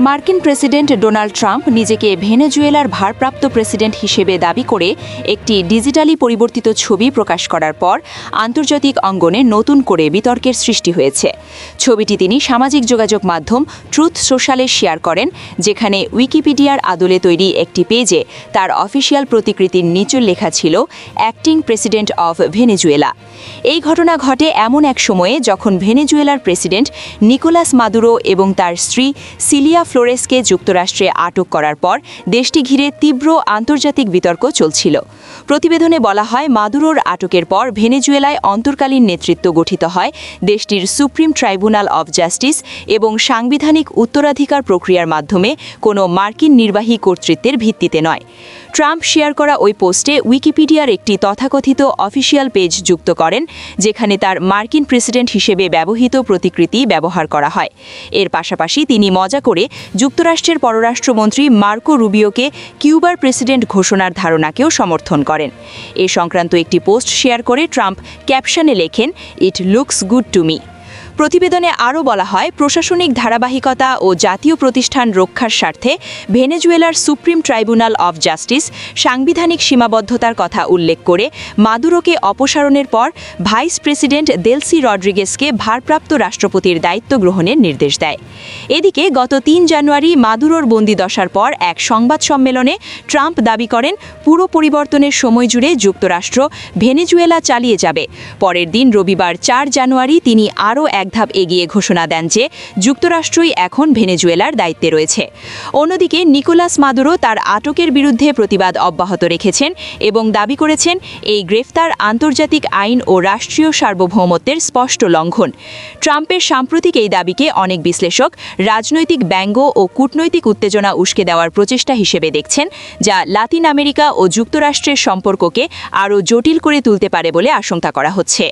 মার্কিন president Donald Trump নিজেকে ভেনেজুয়েলার ভারপ্রাপ্ত প্রেসিডেন্ট হিসেবে দাবি করে একটি ডিজিটালি পরিবর্তিত ছবি প্রকাশ করার পর আন্তর্জাতিক অঙ্গনে নতুন করে বিতর্কের সৃষ্টি হয়েছে। ছবিটি তিনি সামাজিক যোগাযোগ মাধ্যম ট্রুথ সোশ্যালে শেয়ার করেন, যেখানে উইকিপিডিয়ার আদলে তৈরি একটি পেজে তার অফিসিয়াল প্রতিকৃতির নিচে লেখা ছিল, অ্যাক্টিং প্রেসিডেন্ট অফ ভেনেজুয়েলা। এই ঘটনা ঘটে এমন এক সময়ে যখন ভেনেজুয়েলার প্রেসিডেন্ট নিকোলাস মাদুরো এবং তার স্ত্রী সিলিয়া ফ্লোরেসকে যুক্তরাষ্ট্রে আটক করার পর দেশটি ঘিরে তীব্র আন্তর্জাতিক বিতর্ক চলছিল। প্রতিবেদনে বলা হয়, মাদুরোর আটকের পর ভেনেজুয়েলায় অন্তর্কালীন নেতৃত্ব গঠিত হয় দেশটির সুপ্রিম ট্রাইব্যুনাল অব জাস্টিস এবং সাংবিধানিক উত্তরাধিকার প্রক্রিয়ার মাধ্যমে কোনো মার্কিন নির্বাহী কর্তৃত্বের ভিত্তিতে নয়। ট্রাম্প শেয়ার করা ওই পোস্টে উইকিপিডিয়ার একটি তথাকথিত অফিসিয়াল পেজ যুক্ত করেন, যেখানে তার মার্কিন প্রেসিডেন্ট হিসেবে ব্যবহৃত প্রতিকৃতি ব্যবহার করা হয়। এর পাশাপাশি তিনি মজা করে যুক্তরাষ্ট্রের পররাষ্ট্রমন্ত্রী মার্কো রুবিওকে কিউবার প্রেসিডেন্ট ঘোষণার ধারণাকেও সমর্থন করেন। এ সংক্রান্ত একটি পোস্ট শেয়ার করে ট্রাম্প ক্যাপশনে লেখেন, it looks good to me. প্রতিবেদনে আরও বলা হয়, প্রশাসনিক ধারাবাহিকতা ও জাতীয় প্রতিষ্ঠান রক্ষার স্বার্থে ভেনেজুয়েলার সুপ্রিম ট্রাইব্যুনাল অফ জাস্টিস সাংবিধানিক সীমাবদ্ধতার কথা উল্লেখ করে মাদুরোকে অপসারণের পর ভাইস প্রেসিডেন্ট দেলসি রড্রিগেসকে ভারপ্রাপ্ত রাষ্ট্রপতির দায়িত্ব গ্রহণের নির্দেশ দেয়। এদিকে গত তিন জানুয়ারি মাদুরোর বন্দিদশার পর এক সংবাদ সম্মেলনে ট্রাম্প দাবি করেন, পুরো পরিবর্তনের সময় জুড়ে যুক্তরাষ্ট্র ভেনেজুয়েলা চালিয়ে যাবে। পরের দিন রবিবার চার জানুয়ারি তিনি আরও এক ধাপ এগিয়ে ঘোষণা দেন যে, যুক্তরাষ্ট্রই এখন ভেনেজুয়েলার দায়িত্বে রয়েছে। অন্যদিকে, নিকোলাস মাদুরো তার আটকের বিরুদ্ধে প্রতিবাদ অব্যাহত রেখেছেন এবং দাবি করেছেন, এই গ্রেফতার আন্তর্জাতিক আইন ও রাষ্ট্রীয় সার্বভৌমত্বের স্পষ্ট লঙ্ঘন। ট্রাম্পের সাম্প্রতিক এই দাবিকে অনেক বিশ্লেষক রাজনৈতিক ব্যঙ্গ ও কূটনৈতিক উত্তেজনা উস্কে দেওয়ার প্রচেষ্টা হিসেবে দেখছেন, যা লাতিন আমেরিকা ও যুক্তরাষ্ট্রের সম্পর্ককে আরও জটিল করে তুলতে পারে বলে আশঙ্কা করা হচ্ছে।